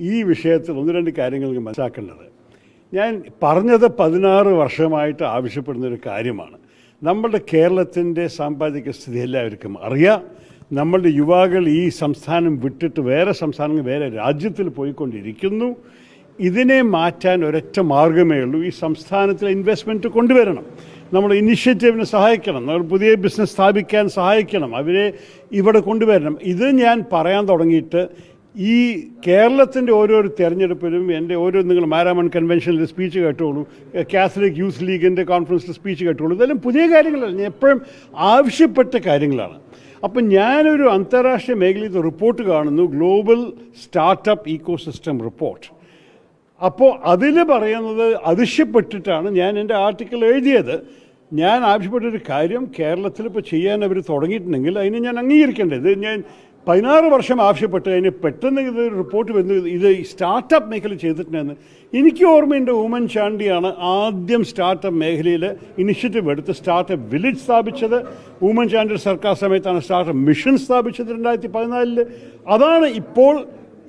ഈ വിഷയത്തിൽ ഒന്ന് രണ്ട് കാര്യങ്ങൾ മനസ്സിലാക്കേണ്ടത്. ഞാൻ പറഞ്ഞത് പതിനാറ് വർഷമായിട്ട് ആവശ്യപ്പെടുന്ന ഒരു കാര്യമാണ്. നമ്മുടെ കേരളത്തിന്റെ സാമ്പത്തിക സ്ഥിതി എല്ലാവർക്കും അറിയാം. നമ്മളുടെ യുവാക്കൾ ഈ സംസ്ഥാനം വിട്ടിട്ട് വേറെ സംസ്ഥാനങ്ങൾ വേറെ രാജ്യത്തിൽ പോയിക്കൊണ്ടിരിക്കുന്നു. ഇതിനെ മാറ്റാൻ ഒരൊറ്റ മാർഗമേ ഉള്ളൂ. ഈ സംസ്ഥാനത്തിൽ ഇൻവെസ്റ്റ്മെന്റ് കൊണ്ടുവരണം. നമ്മൾ ഇനിഷ്യേറ്റീവിനെ സഹായിക്കണം. നമ്മൾ പുതിയ ബിസിനസ് സ്ഥാപിക്കാൻ സഹായിക്കണം. അവരെ ഇവിടെ കൊണ്ടുവരണം. ഇത് ഞാൻ പറയാൻ തുടങ്ങിയിട്ട് ഈ കേരളത്തിന്റെ ഓരോരോ തെരഞ്ഞെടുപ്പിലും എന്റെ ഓരോ നിങ്ങൾ മാരാമൺ കൺവെൻഷനിൽ സ്പീച്ച് കേട്ടോളൂ കാത്തലിക് യൂത്ത് ലീഗിന്റെ കോൺഫറൻസിൽ സ്പീച്ച് കേട്ടോളൂ. ഇതെല്ലാം പുതിയ കാര്യങ്ങളല്ല എപ്പോഴും ആവശ്യപ്പെട്ട കാര്യങ്ങളാണ്. അപ്പം ഞാനൊരു അന്താരാഷ്ട്രീയ മേഖലയിൽ റിപ്പോർട്ട് കാണുന്നു ഗ്ലോബൽ സ്റ്റാർട്ടപ്പ് ഇക്കോസിസ്റ്റം റിപ്പോർട്ട് അപ്പോൾ അതിൽ പറയുന്നത് അതിശയപ്പെട്ടിട്ടാണ് ഞാൻ എന്റെ ആർട്ടിക്കിൾ എഴുതിയത്. ഞാൻ ആവശ്യപ്പെട്ടൊരു കാര്യം കേരളത്തിൽ ഇപ്പോൾ ചെയ്യാൻ അവർ തുടങ്ങിയിട്ടുണ്ടെങ്കിൽ അതിനെ ഞാൻ അംഗീകരിക്കേണ്ടത്. ഞാൻ പതിനാറ് വർഷം ആവശ്യപ്പെട്ട് അതിന് പെട്ടെന്ന് ഇത് റിപ്പോർട്ട് വന്ന് ഇത് സ്റ്റാർട്ടപ്പ് മേഖല ചെയ്തിട്ടുണ്ടെന്ന് എനിക്ക് ഓർമ്മയുണ്ട് ഉമ്മൻ ചാണ്ടിയാണ് ആദ്യം സ്റ്റാർട്ടപ്പ് മേഖലയിൽ ഇനിഷ്യേറ്റീവ് എടുത്ത് സ്റ്റാർട്ടപ്പ് വില്ലേജ് സ്ഥാപിച്ചത്. ഉമ്മൻ ചാണ്ടി സർക്കാർ സമയത്താണ് സ്റ്റാർട്ടപ്പ് മിഷൻ സ്ഥാപിച്ചത് രണ്ടായിരത്തി പതിനാലിൽ അതാണ് ഇപ്പോൾ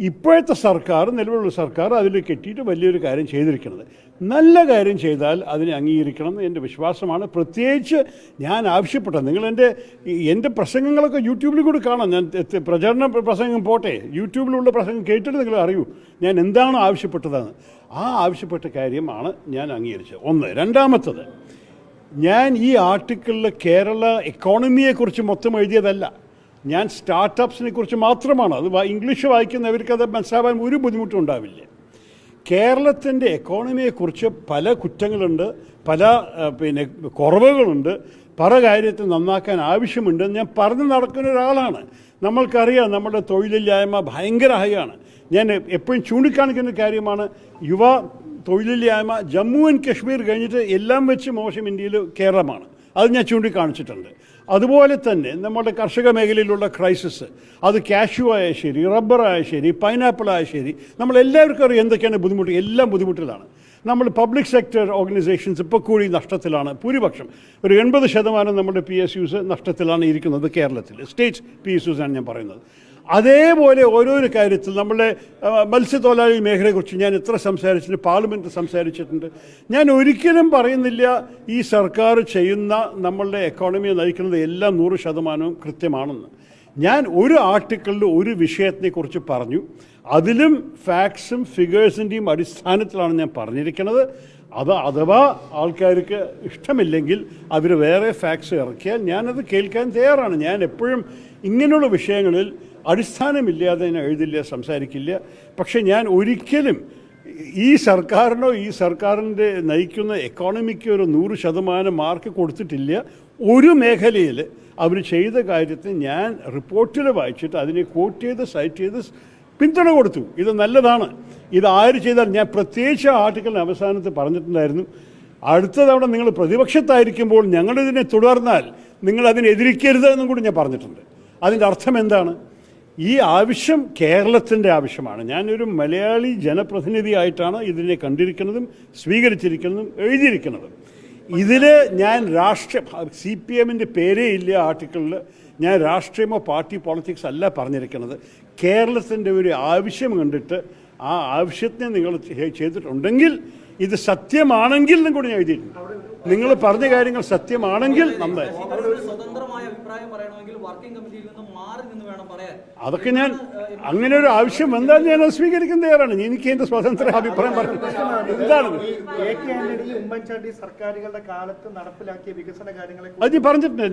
ഇപ്പോഴത്തെ സർക്കാർ നിലവിലുള്ള സർക്കാർ അതിൽ കെട്ടിയിട്ട് വലിയൊരു കാര്യം ചെയ്തിരിക്കുന്നത്. നല്ല കാര്യം ചെയ്താൽ അതിനെ അംഗീകരിക്കണം എന്ന് എന്റെ വിശ്വാസമാണ്. പ്രത്യേകിച്ച് ഞാൻ ആവശ്യപ്പെട്ടത് നിങ്ങൾ എന്റെ എന്റെ പ്രസംഗങ്ങളൊക്കെ യൂട്യൂബിൽ കൂടി കാണാം. ഞാൻ പ്രചരണ പ്രസംഗം പോട്ടെ യൂട്യൂബിലുള്ള പ്രസംഗം കേട്ടിട്ട് നിങ്ങൾ അറിയൂ ഞാൻ എന്താണോ ആവശ്യപ്പെട്ടതെന്ന്. ആ ആവശ്യപ്പെട്ട കാര്യമാണ് ഞാൻ അംഗീകരിച്ചത്. ഒന്ന്. രണ്ടാമത്തത് ഞാൻ ഈ ആർട്ടിക്കിളിൽ കേരള എക്കോണമിയെക്കുറിച്ച് മൊത്തം എഴുതിയതല്ല. ഞാൻ സ്റ്റാർട്ടപ്സിനെ കുറിച്ച് മാത്രമാണ്. അത് ഇംഗ്ലീഷ് വായിക്കുന്നവർക്ക് അത് മനസ്സിലാവാൻ ഒരു ബുദ്ധിമുട്ടും ഉണ്ടാവില്ല. കേരളത്തിന്റെ എക്കോണമിയെക്കുറിച്ച് പല കുറ്റങ്ങളുണ്ട് പല പിന്നെ കുറവുകളുണ്ട്. പല കാര്യത്തിൽ നന്നാക്കാൻ ആവശ്യമുണ്ടെന്ന് ഞാൻ പറഞ്ഞു നടക്കുന്ന ഒരാളാണ്. നമ്മൾക്കറിയാം നമ്മുടെ തൊഴിലില്ലായ്മ ഭയങ്കര ഹൈയാണ്. ഞാൻ എപ്പോഴും ചൂണ്ടിക്കാണിക്കുന്ന കാര്യമാണ് യുവ തൊഴിലില്ലായ്മ ജമ്മു ആൻഡ് കശ്മീർ കഴിഞ്ഞിട്ട് എല്ലാം വെച്ച് മോശം ഇന്ത്യയിൽ കേരളമാണ്. അത് ഞാൻ ചൂണ്ടിക്കാണിച്ചിട്ടുണ്ട്. അതുപോലെ തന്നെ നമ്മുടെ കർഷക മേഖലയിലുള്ള ക്രൈസിസ് അത് കാഷ്യൂ ആയ ശരി റബ്ബർ ആയ ശരി പൈനാപ്പിൾ ആയ ശരി നമ്മൾ എല്ലാവർക്കും അറിയാം എന്തൊക്കെയാണ് ബുദ്ധിമുട്ട് എല്ലാം ബുദ്ധിമുട്ടിലാണ്. നമ്മൾ പബ്ലിക് സെക്ടർ ഓർഗനൈസേഷൻസ് ഇപ്പോൾ കൂടി നഷ്ടത്തിലാണ് ഭൂരിപക്ഷം. ഒരു എൺപത് ശതമാനം നമ്മുടെ പി എസ് യുസ് നഷ്ടത്തിലാണ് ഇരിക്കുന്നത് കേരളത്തിൽ സ്റ്റേറ്റ് പി എസ് ആണ് ഞാൻ പറയുന്നത്. അതേപോലെ ഓരോരോ കാര്യത്തിൽ നമ്മുടെ മത്സ്യത്തൊഴിലാളി മേഖലയെക്കുറിച്ച് ഞാൻ എത്ര സംസാരിച്ചിട്ടുണ്ട് പാർലമെന്റ് സംസാരിച്ചിട്ടുണ്ട്. ഞാൻ ഒരിക്കലും പറയുന്നില്ല ഈ സർക്കാർ ചെയ്യുന്ന നമ്മളുടെ എക്കോണമിയെ നയിക്കുന്നത് എല്ലാം നൂറ് ശതമാനവും കൃത്യമാണെന്ന്. ഞാൻ ഒരു ആർട്ടിക്കിളിൽ ഒരു വിഷയത്തിനെക്കുറിച്ച് പറഞ്ഞു. അതിലും ഫാക്ട്സും ഫിഗേഴ്സിന്റെയും അടിസ്ഥാനത്തിലാണ് ഞാൻ പറഞ്ഞിരിക്കുന്നത്. അത് അഥവാ ആൾക്കാർക്ക് ഇഷ്ടമില്ലെങ്കിൽ അവർ വേറെ ഫാക്ട്സ് ഇറക്കിയാൽ ഞാനത് കേൾക്കാൻ തയ്യാറാണ്. ഞാൻ എപ്പോഴും ഇങ്ങനെയുള്ള വിഷയങ്ങളിൽ അടിസ്ഥാനമില്ലാതെ ഞാൻ എഴുതില്ല സംസാരിക്കില്ല. പക്ഷേ ഞാൻ ഒരിക്കലും ഈ സർക്കാരിനോ ഈ സർക്കാരിന്റെ നയിക്കുന്ന എക്കോണമിക്ക് ഒരു നൂറ് ശതമാനം മാർക്ക് കൊടുത്തിട്ടില്ല. ഒരു മേഖലയിൽ അവർ ചെയ്ത കാര്യത്തിന് ഞാൻ റിപ്പോർട്ടിൽ വായിച്ചിട്ട് അതിനെ കോട്ട് ചെയ്ത് സൈറ്റ് ചെയ്ത് പിന്തുണ കൊടുത്തു. ഇത് നല്ലതാണ്. ഇത് ആര് ചെയ്താൽ ഞാൻ പ്രത്യേകിച്ച് ആർട്ടിക്കലിന് അവസാനത്ത് പറഞ്ഞിട്ടുണ്ടായിരുന്നു. അടുത്ത തവണ നിങ്ങൾ പ്രതിപക്ഷത്തായിരിക്കുമ്പോൾ ഞങ്ങളിതിനെ തുടർന്നാൽ നിങ്ങൾ അതിനെ എന്നും കൂടി ഞാൻ പറഞ്ഞിട്ടുണ്ട്. അതിന്റെ അർത്ഥം എന്താണ്? ഈ ആവശ്യം കേരളത്തിന്റെ ആവശ്യമാണ്. ഞാനൊരു മലയാളി ജനപ്രതിനിധിയായിട്ടാണ് ഇതിനെ കണ്ടിരിക്കുന്നതും സ്വീകരിച്ചിരിക്കുന്നതും എഴുതിയിരിക്കുന്നതും. ഇതിൽ ഞാൻ രാഷ്ട്രീയ സി പി എമ്മിന്റെ പേരേ ഇല്ല ആർട്ടിക്കിളിൽ. ഞാൻ രാഷ്ട്രീയമോ പാർട്ടി പോളിറ്റിക്സ് അല്ല പറഞ്ഞിരിക്കുന്നത്. കേരളത്തിന്റെ ഒരു ആവശ്യം കണ്ടിട്ട് ആ ആവശ്യത്തിനെ നിങ്ങൾ ചെയ്തിട്ടുണ്ടെങ്കിൽ ഇത് സത്യമാണെങ്കിൽ എന്നും കൂടി ഞാൻ എഴുതിയിട്ടുണ്ട്. നിങ്ങൾ പറഞ്ഞ കാര്യങ്ങൾ സത്യമാണെങ്കിൽ നന്നായി ഇതിനൊരു സ്വതന്ത്രമായ അഭിപ്രായം പറയണമെങ്കിൽ വർക്കിംഗ് കമ്മിറ്റിയിൽ നിന്ന് മാറി നിന്ന് വേണം പറയാൻ. അതൊക്കെ ഞാൻ അങ്ങനെ ഒരു ആവശ്യം വന്നാൽ ഞാൻ സ്വീകരിക്കുന്ന സ്വീകരിക്കാൻ തയ്യാറാണ് എനിക്ക് എന്റെ സ്വതന്ത്ര അഭിപ്രായം പറയുന്നത് എന്താണ്? ഉമ്മൻചാണ്ടി സർക്കാരുകളുടെ കാലത്ത് നടപ്പിലാക്കിയ വികസന കാര്യങ്ങളെ അത് പറഞ്ഞിട്ടുണ്ട്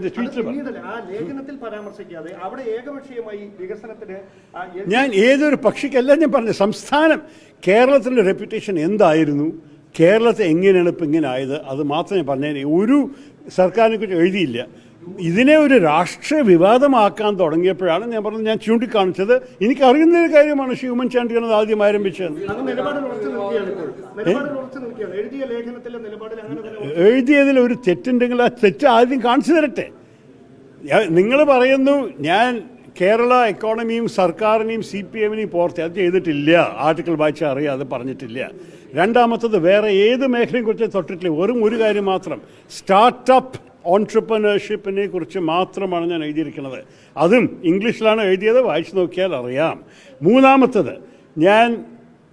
ലേഖനത്തിൽ പരാമർശിക്കാതെ അവിടെ ഏകപക്ഷീയമായി വികസനത്തിന് ഞാൻ ഏതൊരു പക്ഷിക്കല്ല ഞാൻ പറഞ്ഞു സംസ്ഥാനം കേരളത്തിന്റെ റെപ്യൂട്ടേഷൻ എന്തായിരുന്നു? കേരളത്തെ എങ്ങനെയാണ് ഇപ്പം ഇങ്ങനെ ആയത്? അത് മാത്രമേ പറഞ്ഞതിന് ഒരു സർക്കാരിനെ കുറിച്ച് എഴുതിയില്ല. ഇതിനെ ഒരു രാഷ്ട്രീയ വിവാദമാക്കാൻ തുടങ്ങിയപ്പോഴാണ് ഞാൻ പറഞ്ഞത് ഞാൻ ചൂണ്ടിക്കാണിച്ചത്. എനിക്ക് അറിയുന്ന ഒരു കാര്യമാണ് ഹ്യൂമൻ ഉമ്മൻചാണ്ടിയാണ് അത് ആദ്യം ആരംഭിച്ചത് എഴുതിയതിൽ ഒരു തെറ്റുണ്ടെങ്കിൽ ആ തെറ്റ് ആദ്യം കാണിച്ചു തരട്ടെ. നിങ്ങൾ പറയുന്നു ഞാൻ കേരള എക്കോണമിയും സർക്കാരിനെയും സി പി എമ്മിനെയും പോർത്തി. അത് ചെയ്തിട്ടില്ല. ആർട്ടിക്കിൾ വായിച്ചാൽ അറിയാതെ അത് പറഞ്ഞിട്ടില്ല. രണ്ടാമത്തത് വേറെ ഏത് മേഖലയും കുറിച്ച് തൊട്ടിട്ടില്ല. വെറും ഒരു കാര്യം മാത്രം. സ്റ്റാർട്ടപ്പ് ഓൺട്രപ്രനർഷിപ്പിനെ കുറിച്ച് മാത്രമാണ് ഞാൻ എഴുതിയിരിക്കുന്നത്. അതും ഇംഗ്ലീഷിലാണ് എഴുതിയത് വായിച്ചു നോക്കിയാൽ അറിയാം. മൂന്നാമത്തത് ഞാൻ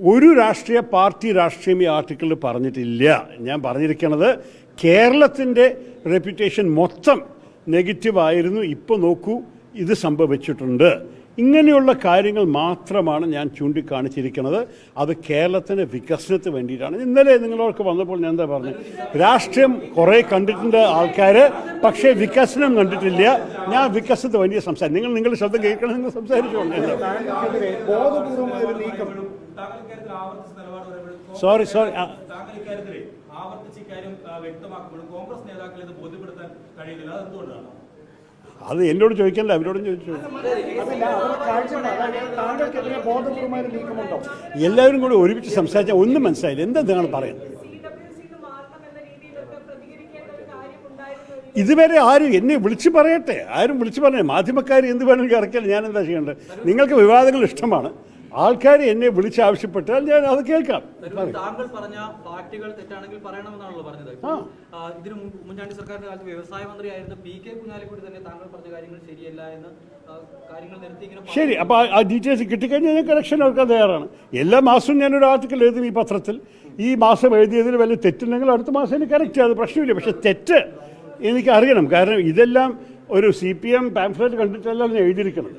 ഒരു രാഷ്ട്രീയ പാർട്ടി രാഷ്ട്രീയം ഈ ആർട്ടിക്കിളിൽ പറഞ്ഞിട്ടില്ല. ഞാൻ പറഞ്ഞിരിക്കുന്നത് കേരളത്തിന്റെ റെപ്യൂട്ടേഷൻ മൊത്തം നെഗറ്റീവായിരുന്നു. ഇപ്പോൾ നോക്കൂ ഇത് സംഭവിച്ചിട്ടുണ്ട്. ഇങ്ങനെയുള്ള കാര്യങ്ങൾ മാത്രമാണ് ഞാൻ ചൂണ്ടിക്കാണിച്ചിരിക്കുന്നത്. അത് കേരളത്തിന്റെ വികസനത്തിന് വേണ്ടിയിട്ടാണ്. ഇന്നലെ നിങ്ങളോടൊക്കെ വന്നപ്പോൾ ഞാൻ എന്താ പറഞ്ഞത് രാഷ്ട്രീയം കുറേ കണ്ടിട്ടുണ്ട് ആൾക്കാർ പക്ഷേ വികസനം കണ്ടിട്ടില്ല. ഞാൻ വികസനത്തിന് വേണ്ടി സംസാരിക്കും നിങ്ങൾ നിങ്ങൾ ശബ്ദം കേൾക്കണം നിങ്ങൾ സംസാരിച്ചോളൂ സോറി സോറി കോൺഗ്രസ് നേതാക്കളെ ഇത് ബോധ്യപ്പെടുത്താൻ കഴിയുന്നില്ല. അത് എന്തുകൊണ്ടാണ് അത് എന്നോട് ചോദിക്കണ്ട അവരോടും ചോദിച്ചു. എല്ലാവരും കൂടി ഒരുമിച്ച് സംസാരിച്ചാൽ ഒന്നും മനസ്സിലായില്ല. എന്താ നിങ്ങൾ പറയുന്നത്? ഇതുവരെ ആരും എന്നെ വിളിച്ചു പറയട്ടെ. ആരും വിളിച്ചു പറഞ്ഞേ മാധ്യമക്കാർ എന്ത് വേണമെങ്കിൽ ഇറക്കിയാൽ ഞാൻ എന്താ ചെയ്യേണ്ടത്? നിങ്ങൾക്ക് വിവാദങ്ങൾ ഇഷ്ടമാണ്. ആൾക്കാർ എന്നെ വിളിച്ച് ആവശ്യപ്പെട്ടാൽ ഞാൻ അത് കേൾക്കാം. താങ്കൾ പറഞ്ഞ ഫാക്ടുകൾ തെറ്റാണെങ്കിൽ പറയണമെന്നാണല്ലോ പറഞ്ഞത്. ഇതിന് ഉമ്മൻചാണ്ടി സർക്കാരിന്റെ കാലത്ത് വ്യവസായ മന്ത്രിയായിരുന്ന പി കെ കുഞ്ഞാലിക്കൂടി തന്നെ താങ്കൾ പറഞ്ഞ കാര്യങ്ങൾ ശരിയല്ല എന്ന് കാര്യങ്ങൾ നിർത്തി ഇങ്ങനെ ശരി അപ്പോൾ ആ ഡീറ്റെയിൽസ് കിട്ടിക്കഴിഞ്ഞാൽ ഞാൻ കറക്ഷൻ എടുക്കാൻ തയ്യാറാണ്. എല്ലാ മാസവും ഞാനൊരു ആർട്ടിക്കൽ എഴുതും ഈ പത്രത്തിൽ. ഈ മാസം എഴുതിയതിൽ വല്ല തെറ്റുണ്ടെങ്കിൽ അടുത്ത മാസം എനിക്ക് കറക്റ്റ് അത് പ്രശ്നമില്ല. പക്ഷെ തെറ്റ് എനിക്ക് അറിയണം. കാരണം ഇതെല്ലാം ഒരു സി പി എം പാംഫ്ലറ്റ് കണ്ടിട്ടല്ല ഞാൻ എഴുതിയിരിക്കുന്നത്?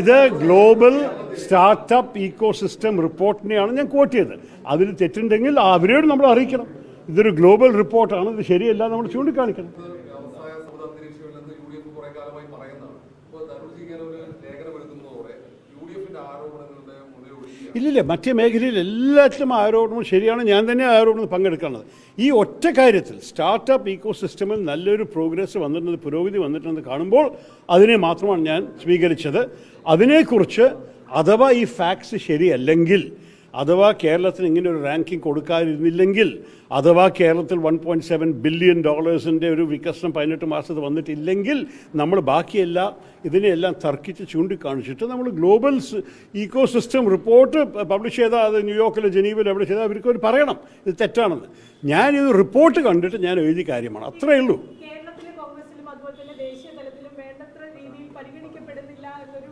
ഇത് ഗ്ലോബൽ സ്റ്റാർട്ടപ്പ് ഈക്കോ സിസ്റ്റം റിപ്പോർട്ടിനെയാണ് ഞാൻ കോട്ട് ചെയ്തത്. അതിൽ തെറ്റുണ്ടെങ്കിൽ അവരോട് നമ്മൾ അറിയിക്കണം. ഇതൊരു ഗ്ലോബൽ റിപ്പോർട്ടാണ് ഇത് ശരിയല്ല നമ്മൾ ചൂണ്ടിക്കാണിക്കണം വ്യവസായ സൗഹൃദ അന്തരീക്ഷമില്ലെന്ന് യു ഡി എഫ് കുറെ കാലമായി പറയുന്നതാണ് ഇപ്പോൾ തരൂർജി ഇങ്ങനെ ഒരു ലേഖനം എഴുതുന്നതോടെ യു ഡി എഫിന്റെ ആരോപണങ്ങളുടെ മുതലൊഴിയുകയാണ് ഇല്ലില്ല മറ്റ് മേഖലയിൽ എല്ലാത്തിലും ആരോടും ശരിയാണ്. ഞാൻ തന്നെ ആരോപണം പങ്കെടുക്കുന്നത് ഈ ഒറ്റ കാര്യത്തിൽ സ്റ്റാർട്ടപ്പ് ഈക്കോ സിസ്റ്റമിൽ നല്ലൊരു പ്രോഗ്രസ് വന്നിട്ടുണ്ട് പുരോഗതി വന്നിട്ടുണ്ട് കാണുമ്പോൾ അതിനെ മാത്രമാണ് ഞാൻ സ്വീകരിച്ചത്. അതിനെക്കുറിച്ച് അഥവാ ഈ ഫാക്ട്സ് ശരിയല്ലെങ്കിൽ അഥവാ കേരളത്തിന് ഇങ്ങനെ ഒരു റാങ്കിങ് കൊടുക്കാതിരുന്നില്ലെങ്കിൽ അഥവാ കേരളത്തിൽ വൺ പോയിന്റ് സെവൻ ബില്യൺ ഡോളേഴ്സിന്റെ ഒരു വികസനം പതിനെട്ട് മാസത്ത് വന്നിട്ടില്ലെങ്കിൽ നമ്മൾ ബാക്കിയെല്ലാം ഇതിനെയെല്ലാം തർക്കിച്ച് ചൂണ്ടിക്കാണിച്ചിട്ട് നമ്മൾ global ecosystem report publish ചെയ്താൽ അത് ന്യൂയോർക്കിലോ ജനീവിലോ എവിടെ ചെയ്താൽ അവർക്ക് അവർ പറയണം ഇത് തെറ്റാണെന്ന്. ഞാനിത് റിപ്പോർട്ട് കണ്ടിട്ട് ഞാൻ എഴുതിയ കാര്യമാണ് അത്രയേ ഉള്ളൂ. വേണ്ടത്ര രീതിയിൽ പരിഗണിക്കപ്പെടുന്നില്ല എന്നൊരു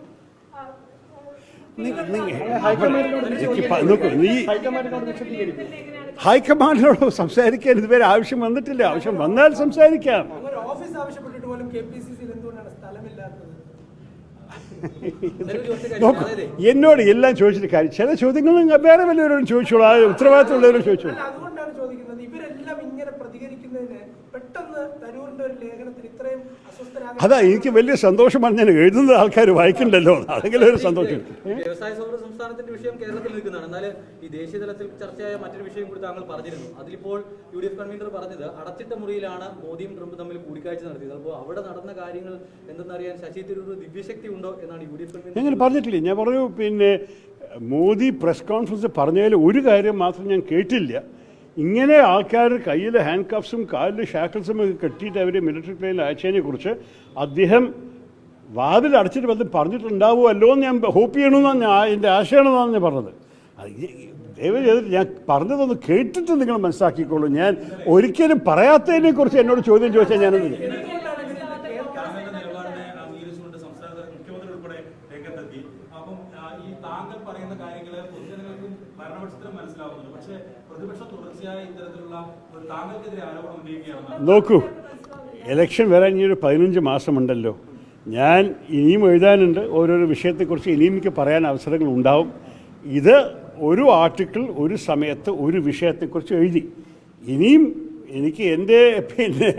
നി- ഹൈക്കമാൻഡിനോട് സംസാരിക്കാൻ ഇതുവരെ ആവശ്യം വന്നിട്ടില്ല. ആവശ്യം വന്നാൽ സംസാരിക്കാം. എന്നോട് എല്ലാം ചോദിച്ചിട്ട് കാര്യം. ചില ചോദ്യങ്ങൾ നിങ്ങൾ വേറെ വല്ലവരോടും ചോദിച്ചോളൂ. ആ ഉത്തരവാദിത്തമുള്ളവരോട് ചോദിച്ചോളൂ അല്ല അതുകൊണ്ടാണ് ചോദിക്കുന്നത് ഇവരെല്ലാം ഇങ്ങനെ പ്രതികരിക്കുന്നതിന് പെട്ടെന്ന് തരൂരിന്റെ ഒരു ലേഖനത്തിൽ ഇത്രയും അസ്വസ്ഥരാകാൻ അതാ എനിക്ക് വലിയ സന്തോഷമാണ് ഞാൻ എഴുതുന്ന ആൾക്കാർ വായിക്കണ്ടല്ലോ. അതെങ്കിലും ഒരു സന്തോഷം. വ്യവസായ സൗഹൃദ സംസ്ഥാനത്തിന്റെ വിഷയം കേരളത്തിൽ നിൽക്കുന്നതാണ്. എന്നാൽ ഈ ദേശീയ തലത്തിൽ ചർച്ചയായ മറ്റൊരു വിഷയം കൂടി താങ്കൾ പറഞ്ഞിരുന്നു. അതിലിപ്പോൾ യു ഡി എഫ് കൺവീനർ പറഞ്ഞത് അടച്ചിട്ട മുറിയിലാണ് മോദിയും ട്രംപ് തമ്മിൽ കൂടിക്കാഴ്ച നടത്തിയത്. അപ്പോൾ അവിടെ നടന്ന കാര്യങ്ങൾ എന്തെന്നറിയാൻ ശശി തരൂർ ദിവ്യശക്തി ഉണ്ടോ എന്നാണ് യു ഡി എഫ് കൺവീനർ അങ്ങനെ പറഞ്ഞിട്ടില്ല? ഞാൻ പറഞ്ഞു പിന്നെ മോദി പ്രസ് കോൺഫറൻസ് പറഞ്ഞതിൽ ഒരു കാര്യം മാത്രം ഞാൻ കേട്ടില്ല. ഇങ്ങനെ ആൾക്കാർ കയ്യിൽ ഹാൻഡ് കഫ്സും കാലിൽ ഷാക്കിൾസും ഒക്കെ കെട്ടിയിട്ട് അവരെ മിലിറ്ററി പ്ലെയിനിൽ അയച്ചതിനെ കുറിച്ച് അദ്ദേഹം വാതിൽ അടച്ചിട്ട് വന്ന് പറഞ്ഞിട്ടുണ്ടാവുമല്ലോ എന്ന് ഞാൻ ഹോപ്പ് ചെയ്യണമെന്നാണ് ഞാൻ എന്റെ ആശയമാണെന്നാണ് ഞാൻ പറഞ്ഞത്. ദയവ് ഞാൻ പറഞ്ഞതൊന്ന് കേട്ടിട്ട് നിങ്ങൾ മനസ്സിലാക്കിക്കോളൂ. ഞാൻ ഒരിക്കലും പറയാത്തതിനെക്കുറിച്ച് എന്നോട് ചോദ്യം ചോദിച്ചാൽ ഞാനത് താങ്കളുടെ നിലപാടിനെ അംഗീകരിച്ചുകൊണ്ട് സംസ്ഥാന മുഖ്യമന്ത്രി ഉൾപ്പെടെ രംഗത്തെത്തി അപ്പം ആ, ഈ താങ്കൾ പറയുന്ന കാര്യങ്ങൾ പൊതുജനങ്ങൾക്കും ഭരണപക്ഷത്തിനും മനസ്സിലാവുന്നുണ്ട് പക്ഷേ പ്രതിപക്ഷം തുടർച്ചയായ ഇത്തരത്തിലുള്ള ഒരു താങ്കൾക്കെതിരെ ആരോപണം ഉന്നയിക്കുകയാണ് നോക്കൂ ഇലക്ഷൻ വരാൻ ഇനിയൊരു പതിനഞ്ച് മാസമുണ്ടല്ലോ. ഞാൻ ഇനിയും എഴുതാനുണ്ട് ഓരോരോ വിഷയത്തെക്കുറിച്ച് ഇനിയും എനിക്ക് പറയാൻ അവസരങ്ങൾ ഉണ്ടാവും. ഇത് ഒരു ആർട്ടിക്കിൾ ഒരു സമയത്ത് ഒരു വിഷയത്തെക്കുറിച്ച് എഴുതി. ഇനിയും എനിക്ക് എന്റെ പിന്നെ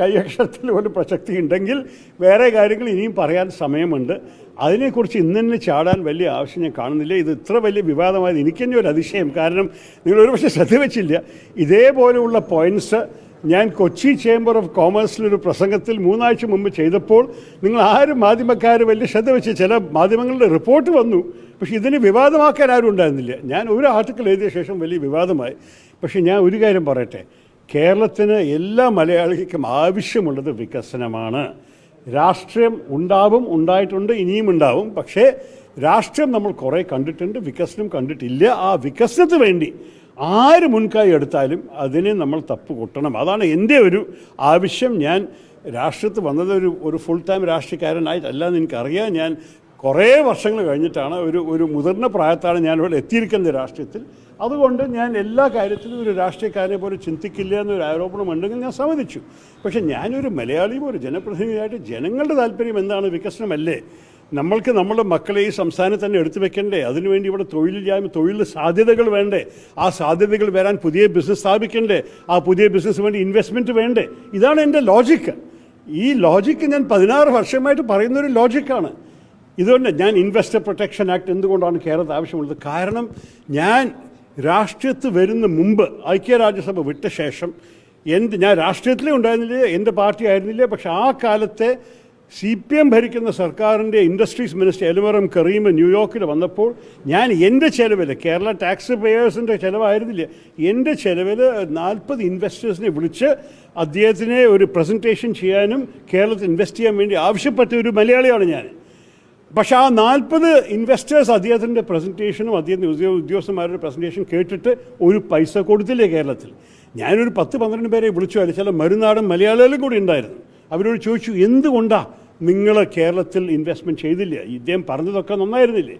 കൈയക്ഷരത്തിൽ ഒരു പ്രസക്തി ഉണ്ടെങ്കിൽ വേറെ കാര്യങ്ങൾ ഇനിയും പറയാൻ സമയമുണ്ട്. അതിനെക്കുറിച്ച് ഇന്ന് തന്നെ ചാടാൻ വലിയ ആവശ്യം ഞാൻ കാണുന്നില്ല. ഇത് ഇത്ര വലിയ വിവാദമായത് എനിക്ക് തന്നെ ഒരു അതിശയം. കാരണം നിങ്ങൾ ഒരുപക്ഷെ ശ്രദ്ധ വെച്ചില്ല. ഇതേപോലെയുള്ള പോയിന്റ്സ് ഞാൻ കൊച്ചി ചേംബർ ഓഫ് കോമേഴ്സിലൊരു പ്രസംഗത്തിൽ മൂന്നാഴ്ച മുമ്പ് ചെയ്തപ്പോൾ നിങ്ങൾ ആരും മാധ്യമക്കാർ വലിയ ശ്രദ്ധ വെച്ച് ചില മാധ്യമങ്ങളുടെ റിപ്പോർട്ട് വന്നു. പക്ഷേ ഇതിനെ വിവാദമാക്കാൻ ആരും ഉണ്ടായിരുന്നില്ല. ഞാൻ ഒരു ആർട്ടിക്കിൾ എഴുതിയ ശേഷം വലിയ വിവാദമായി. പക്ഷേ ഞാൻ ഒരു കാര്യം പറയട്ടെ. കേരളത്തിന് എല്ലാ മലയാളിക്കും ആവശ്യമുള്ളത് വികസനമാണ്. രാഷ്ട്രീയം ഉണ്ടാവും ഉണ്ടായിട്ടുണ്ട് ഇനിയും ഉണ്ടാവും. പക്ഷേ രാഷ്ട്രീയം നമ്മൾ കുറേ കണ്ടിട്ടുണ്ട് വികസനം കണ്ടിട്ടില്ല. ആ വികസനത്തിന് വേണ്ടി ആര് മുൻകൈ എടുത്താലും അതിനെ നമ്മൾ തപ്പ് കൊട്ടണം. അതാണ് എന്റെ ഒരു ആവശ്യം. ഞാൻ രാഷ്ട്രീയത്ത് വന്നത് ഒരു ഒരു ഫുൾ ടൈം രാഷ്ട്രീയക്കാരനായിട്ടല്ല എന്ന് എനിക്കറിയാം ഞാൻ കുറേ വർഷങ്ങൾ കഴിഞ്ഞിട്ടാണ് ഒരു ഒരു മുതിർന്ന പ്രായത്താണ് ഞാനിവിടെ എത്തിയിരിക്കുന്നത് രാഷ്ട്രീയത്തിൽ. അതുകൊണ്ട് ഞാൻ എല്ലാ കാര്യത്തിലും ഒരു രാഷ്ട്രീയക്കാരനെ പോലെ ചിന്തിക്കില്ല എന്നൊരു ആരോപണം ഉണ്ടെങ്കിൽ ഞാൻ സമ്മതിച്ചു. പക്ഷേ ഞാനൊരു മലയാളിയും ഒരു ജനപ്രതിനിധിയായിട്ട് ജനങ്ങളുടെ താല്പര്യം എന്താണ് വികസനമല്ലേ? നമ്മൾക്ക് നമ്മുടെ മക്കളെ ഈ സംസ്ഥാനത്ത് തന്നെ എടുത്തു വെക്കണ്ടേ? അതിനുവേണ്ടി ഇവിടെ തൊഴിലില്ലായ്മ തൊഴിൽ സാധ്യതകൾ വേണ്ടേ? ആ സാധ്യതകൾ വരാൻ പുതിയ ബിസിനസ് സ്ഥാപിക്കണ്ടേ? ആ പുതിയ ബിസിനസ് വേണ്ടി ഇൻവെസ്റ്റ്മെന്റ് വേണ്ടേ? ഇതാണ് എന്റെ ലോജിക്ക് ഈ ലോജിക്ക് ഞാൻ പതിനാറ് വർഷമായിട്ട് പറയുന്നൊരു ലോജിക്കാണ് ഇതുകൊണ്ട് ഞാൻ ഇൻവെസ്റ്റർ പ്രൊട്ടക്ഷൻ ആക്ട് എന്തുകൊണ്ടാണ് കേരളത്തിൽ ആവശ്യമുള്ളത്? കാരണം ഞാൻ രാഷ്ട്രീയത്തിൽ വരുന്ന മുമ്പ് ഐക്യരാജ്യസഭ വിട്ട ശേഷം എന്ത് ഞാൻ രാഷ്ട്രീയത്തിലേ ഉണ്ടായിരുന്നില്ല എന്റെ പാർട്ടി ആയിരുന്നില്ല. പക്ഷെ ആ കാലത്തെ സി പി എം ഭരിക്കുന്ന സർക്കാരിന്റെ ഇൻഡസ്ട്രീസ് മിനിസ്റ്റർ എലുമറം കറീം ന്യൂയോർക്കിൽ വന്നപ്പോൾ ഞാൻ എന്റെ ചിലവിൽ കേരള ടാക്സ് പേയേഴ്സിന്റെ ചിലവായിരുന്നില്ല. എന്റെ ചിലവിൽ നാൽപ്പത് ഇൻവെസ്റ്റേഴ്സിനെ വിളിച്ച് അദ്ദേഹത്തിനെ ഒരു പ്രസന്റേഷൻ ചെയ്യാനും കേരളത്തിൽ ഇൻവെസ്റ്റ് ചെയ്യാൻ വേണ്ടി ആവശ്യപ്പെട്ട ഒരു മലയാളിയാണ് ഞാൻ. പക്ഷെ ആ നാൽപ്പത് ഇൻവെസ്റ്റേഴ്സ് അദ്ദേഹത്തിന്റെ പ്രസന്റേഷനും അദ്ദേഹത്തിന്റെ ഉദ്യോഗ ഉദ്യോഗസ്ഥന്മാരുടെ പ്രസന്റേഷൻ കേട്ടിട്ട് ഒരു പൈസ കൊടുത്തില്ലേ കേരളത്തിൽ? ഞാനൊരു പത്ത് പന്ത്രണ്ട് പേരെ വിളിച്ചു അല്ല ചില മരുനാടൻ മലയാളികളും കൂടി ഉണ്ടായിരുന്നു. അവരോട് ചോദിച്ചു എന്തുകൊണ്ടാണ് നിങ്ങൾ കേരളത്തിൽ ഇൻവെസ്റ്റ്മെന്റ് ചെയ്തില്ല? ഇദ്ദേഹം പറഞ്ഞതൊക്കെ നന്നായിരുന്നില്ലേ?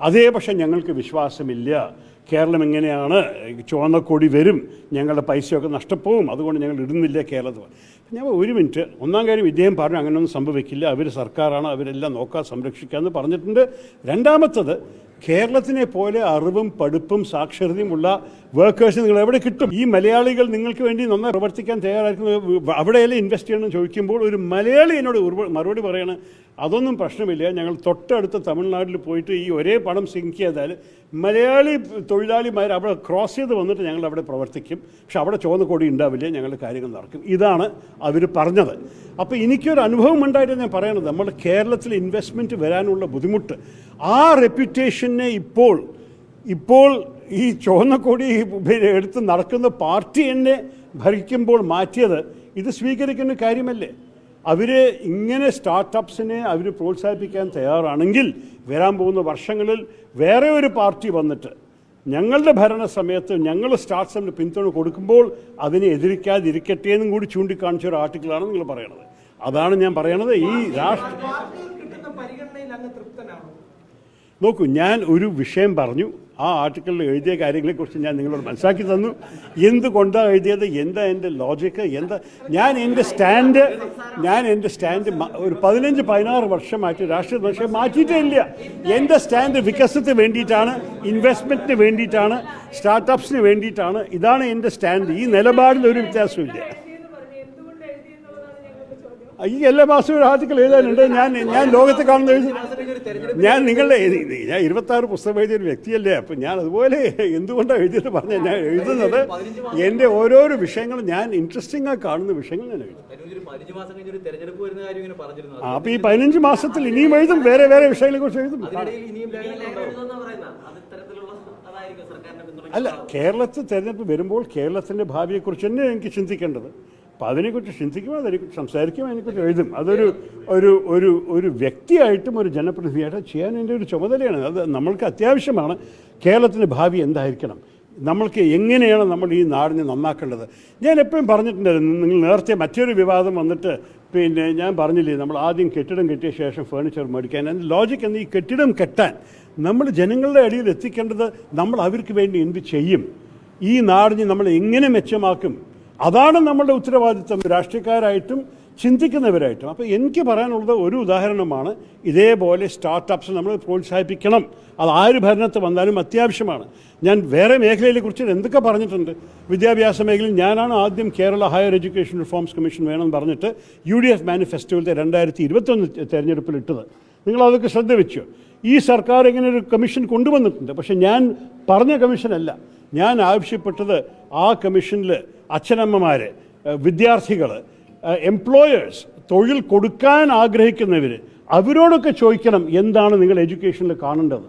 അതേ പക്ഷെ ഞങ്ങൾക്ക് വിശ്വാസമില്ല. കേരളം എങ്ങനെയാണ്? ചുവന്ന കൊടി വരും. ഞങ്ങളുടെ പൈസയൊക്കെ നഷ്ടപ്പോവും. അതുകൊണ്ട് ഞങ്ങൾ ഇടുന്നില്ല കേരളത്തിൽ. ഞാൻ ഒരു മിനിറ്റ്. ഒന്നാം കാര്യം ഇദ്ദേഹം പറഞ്ഞു അങ്ങനെയൊന്നും സംഭവിക്കില്ല. അവർ സർക്കാരാണ് അവരെല്ലാം നോക്കാൻ സംരക്ഷിക്കാമെന്ന് പറഞ്ഞിട്ടുണ്ട്. രണ്ടാമത്തത് കേരളത്തിനെ പോലെ അറിവും പഠിപ്പും സാക്ഷരതയുമുള്ള വർക്കേഴ്സ് നിങ്ങൾ എവിടെ കിട്ടും? ഈ മലയാളികൾ നിങ്ങൾക്ക് വേണ്ടി നന്നായി പ്രവർത്തിക്കാൻ തയ്യാറായിരിക്കുന്നത് അവിടെയല്ലേ ഇൻവെസ്റ്റ് ചെയ്യണമെന്ന് ചോദിക്കുമ്പോൾ ഒരു മലയാളി എന്നോട് മറുപടി പറയാണ് അതൊന്നും പ്രശ്നമില്ല. ഞങ്ങൾ തൊട്ടടുത്ത തമിഴ്നാട്ടിൽ പോയിട്ട് ഈ ഒരേ പണം സിങ്ക് ചെയ്താൽ മലയാളി തൊഴിലാളിമാർ അവിടെ ക്രോസ് ചെയ്ത് വന്നിട്ട് ഞങ്ങൾ അവിടെ പ്രവർത്തിക്കും. പക്ഷെ അവിടെ ചുവന്ന കൊടി ഉണ്ടാവില്ല. ഞങ്ങളുടെ കാര്യങ്ങൾ നടക്കും. ഇതാണ് അവർ പറഞ്ഞത്. അപ്പോൾ എനിക്കൊരു അനുഭവം ഉണ്ടായിട്ട് ഞാൻ പറയുന്നത് നമ്മുടെ കേരളത്തിൽ ഇൻവെസ്റ്റ്മെന്റ് വരാനുള്ള ബുദ്ധിമുട്ട്. ആ റെപ്യൂട്ടേഷനെ ഇപ്പോൾ ഇപ്പോൾ ഈ ചുവന്ന കൊടി എടുത്ത് നടക്കുന്ന പാർട്ടി എന്നെ ഭരിക്കുമ്പോൾ മാറ്റിയത് ഇത് സ്വീകരിക്കുന്ന കാര്യമല്ലേ? അവർ ഇങ്ങനെ സ്റ്റാർട്ടപ്സിനെ അവർ പ്രോത്സാഹിപ്പിക്കാൻ തയ്യാറാണെങ്കിൽ വരാൻ പോകുന്ന വർഷങ്ങളിൽ വേറെ ഒരു പാർട്ടി വന്നിട്ട് ഞങ്ങളുടെ ഭരണ സമയത്ത് ഞങ്ങൾ സ്റ്റാർട്ടപ്സിന് പിന്തുണ കൊടുക്കുമ്പോൾ അതിനെ എതിരിക്കാതിരിക്കട്ടെ എന്നും കൂടി ചൂണ്ടിക്കാണിച്ച ഒരു ആർട്ടിക്കിളാണ് നിങ്ങൾ പറയണത്. അതാണ് ഞാൻ പറയണത്. ഈ രാഷ്ട്ര നോക്കൂ ഞാൻ ഒരു വിഷയം പറഞ്ഞു. ആ ആർട്ടിക്കിളിൽ എഴുതിയ കാര്യങ്ങളെക്കുറിച്ച് ഞാൻ നിങ്ങളോട് മനസ്സിലാക്കി തന്നു. എന്തുകൊണ്ടാണ് എഴുതിയത്? എന്താ എന്റെ ലോജിക്ക്? എന്താ? ഞാൻ എന്റെ സ്റ്റാൻഡ് ഞാൻ എന്റെ സ്റ്റാൻഡ് ഒരു പതിനഞ്ച് പതിനാറ് വർഷമായിട്ട് രാഷ്ട്രീയ പക്ഷേ മാറ്റിയിട്ടേ ഇല്ല. എന്റെ സ്റ്റാൻഡ് വികസനത്തിന് വേണ്ടിയിട്ടാണ് ഇൻവെസ്റ്റ്മെന്റിന് വേണ്ടിയിട്ടാണ് സ്റ്റാർട്ടപ്സിന് വേണ്ടിയിട്ടാണ്. ഇതാണ് എന്റെ സ്റ്റാൻഡ്. ഈ നിലപാടിൽ ഒരു വ്യത്യാസമില്ല എഴുതിയെന്ന് പറഞ്ഞു എന്തുകൊണ്ട് എഴുതിയെന്നുള്ളതാണ് ഞങ്ങളുടെ ചോദ്യം ഈ എല്ലാ മാസവും ഒരു ആർട്ടിക്കിൾ എഴുതാനുണ്ട്. ഞാൻ ഞാൻ ലോകത്ത് കാണുന്ന എഴുതി ഞാൻ നിങ്ങളുടെ ഞാൻ ഇരുപത്തി ആറ് പുസ്തകം എഴുതിയ വ്യക്തിയല്ലേ. അപ്പം ഞാൻ അതുപോലെ എന്തുകൊണ്ടാണ് എഴുതിയത് പറഞ്ഞ ഞാൻ എഴുതുന്നത്? എന്റെ ഓരോരോ വിഷയങ്ങളും ഞാൻ ഇൻട്രസ്റ്റിംഗ് ആയി കാണുന്ന വിഷയങ്ങൾ ഞാൻ എഴുതും. അപ്പം ഈ പതിനഞ്ച് മാസത്തിൽ ഇനിയും എഴുതും? വേറെ വേറെ വിഷയങ്ങളെ കുറിച്ച് എഴുതും. അല്ല കേരളത്തിൽ തിരഞ്ഞെടുപ്പ് വരുമ്പോൾ കേരളത്തിന്റെ ഭാവിയെക്കുറിച്ച് തന്നെ എനിക്ക് ചിന്തിക്കേണ്ടത്. അപ്പോൾ അതിനെക്കുറിച്ച് ചിന്തിക്കും അതിനെക്കുറിച്ച് സംസാരിക്കും അതിനെക്കുറിച്ച് എഴുതും. അതൊരു ഒരു ഒരു ഒരു വ്യക്തിയായിട്ടും ഒരു ജനപ്രതിനിധിയായിട്ടും ചെയ്യാൻ എന്റെ ഒരു ചുമതലയാണ്. അത് നമ്മൾക്ക് അത്യാവശ്യമാണ്. കേരളത്തിന്റെ ഭാവി എന്തായിരിക്കണം? നമ്മൾക്ക് എങ്ങനെയാണ് നമ്മൾ ഈ നാടിനെ നന്നാക്കേണ്ടത്? ഞാൻ എപ്പോഴും പറഞ്ഞിട്ടുണ്ടായിരുന്നു നിങ്ങൾ നേരത്തെ മറ്റൊരു വിവാദം വന്നിട്ട് പിന്നെ ഞാൻ പറഞ്ഞില്ലേ നമ്മൾ ആദ്യം കെട്ടിടം കെട്ടിയ ശേഷം ഫേണിച്ചർ മേടിക്കാൻ. അതിന്റെ ലോജിക് എന്ന് ഈ കെട്ടിടം കെട്ടാൻ നമ്മൾ ജനങ്ങളുടെ അടിയിൽ എത്തിക്കേണ്ടത് നമ്മൾ അവർക്ക് വേണ്ടി എന്ത് ചെയ്യും? ഈ നാടിനെ നമ്മൾ എങ്ങനെ മെച്ചമാക്കും? അതാണ് നമ്മുടെ ഉത്തരവാദിത്വം. രാഷ്ട്രീയക്കാരായിട്ടും ചിന്തിക്കുന്നവരായിട്ടും. അപ്പോൾ എനിക്ക് പറയാനുള്ളത് ഒരു ഉദാഹരണമാണ്. ഇതേപോലെ സ്റ്റാർട്ടപ്സ് നമ്മൾ പ്രോത്സാഹിപ്പിക്കണം. അത് ആര് ഭരണത്ത് വന്നാലും അത്യാവശ്യമാണ്. ഞാൻ വേറെ മേഖലയെക്കുറിച്ച് എന്തൊക്കെ പറഞ്ഞിട്ടുണ്ട്? വിദ്യാഭ്യാസ മേഖലയിൽ ഞാനാണ് ആദ്യം Kerala higher education reforms commission വേണമെന്ന് പറഞ്ഞിട്ട് യു ഡി എഫ് മാനിഫെസ്റ്റോയിലത്തെ രണ്ടായിരത്തി ഇരുപത്തൊന്ന് തെരഞ്ഞെടുപ്പിൽ ഇട്ടത് നിങ്ങൾ അതൊക്കെ ശ്രദ്ധ വെച്ചു. ഈ സർക്കാർ ഇങ്ങനെ ഒരു കമ്മീഷൻ കൊണ്ടുവന്നിട്ടുണ്ട്. പക്ഷേ ഞാൻ പറഞ്ഞ കമ്മീഷനല്ല. ഞാൻ ആവശ്യപ്പെട്ടത് ആ കമ്മീഷനിൽ അച്ഛനമ്മമാർ വിദ്യാർത്ഥികൾ എംപ്ലോയേഴ്സ് തൊഴിൽ കൊടുക്കാൻ ആഗ്രഹിക്കുന്നവർ അവരോടൊക്കെ ചോദിക്കണം എന്താണ് നിങ്ങൾ എഡ്യൂക്കേഷനിൽ കാണേണ്ടത്.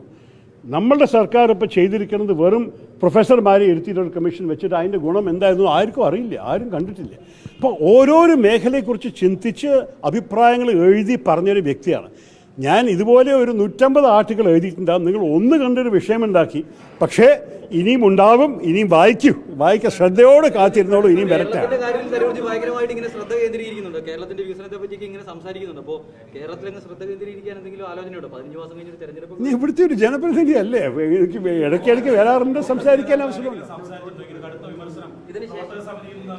നമ്മളുടെ സർക്കാർ ഇപ്പോൾ ചെയ്തിരിക്കുന്നത് വെറും പ്രൊഫസർമാരെ ഇരുത്തിയിട്ടൊരു കമ്മീഷൻ വെച്ചിട്ട് അതിന്റെ ഗുണം എന്തായിരുന്നു ആർക്കും അറിയില്ല ആരും കണ്ടിട്ടില്ല. അപ്പോൾ ഓരോരോ മേഖലയെക്കുറിച്ച് ചിന്തിച്ച് അഭിപ്രായങ്ങൾ എഴുതി പറഞ്ഞൊരു വ്യക്തിയാണ്. ഞാൻ ഇതുപോലെ ഒരു നൂറ്റമ്പത് ആർട്ടിക്കിൾ എഴുതിയിട്ടുണ്ടാകും നിങ്ങൾ ഒന്ന് കണ്ടൊരു വിഷയമുണ്ടാക്കി. പക്ഷേ ഇനിയും ഉണ്ടാവും ഇനിയും വായിക്കൂ. വായിക്ക ശ്രദ്ധയോട് കാത്തിരുന്നോളൂ ഇനിയും വരട്ടെ. നീ ഇവിടുത്തെ ഒരു ജനപ്രതിനിധി അല്ലേ എനിക്ക് ഇടയ്ക്കിടയ്ക്ക് വരാറുണ്ട് സംസാരിക്കാൻ അവസരമുണ്ട് സമിതിയിൽ നിന്ന്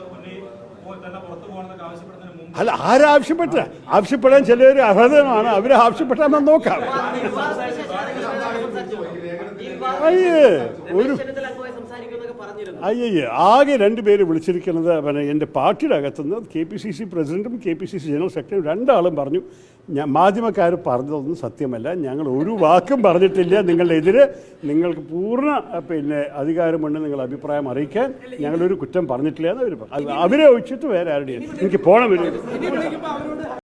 തന്നെ പുറത്തു പോകണമെന്നൊക്കെ മുമ്പ് അല്ല ആരാവശ്യപ്പെട്ട? ആവശ്യപ്പെടാൻ ചിലർ അർഹതമാണ് അവരെ ആവശ്യപ്പെട്ടാൽ നോക്കാം. അയ്യേ ഒരു അയ്യയ്യ ആകെ രണ്ട് പേര് വിളിച്ചിരിക്കുന്നത് പിന്നെ എന്റെ പാർട്ടിയുടെ അകത്തുനിന്ന് കെ പി സി സി പ്രസിഡന്റും K P C C general സെക്രട്ടറിയും രണ്ടാളും പറഞ്ഞു ഞാൻ മാധ്യമക്കാർ പറഞ്ഞതൊന്നും സത്യമല്ല ഞങ്ങൾ ഒരു വാക്കും പറഞ്ഞിട്ടില്ല നിങ്ങളുടെ എതിരെ നിങ്ങൾക്ക് പൂർണ പിന്നെ അധികാരമുണ്ട് നിങ്ങൾ അഭിപ്രായം അറിയിക്കാൻ ഞങ്ങളൊരു കുറ്റം പറഞ്ഞിട്ടില്ല എന്ന് അവർ പറഞ്ഞു അവരെ ഒഴിച്ചിട്ട് വേറെ ആരുടെയാണ് എനിക്ക് പോകണം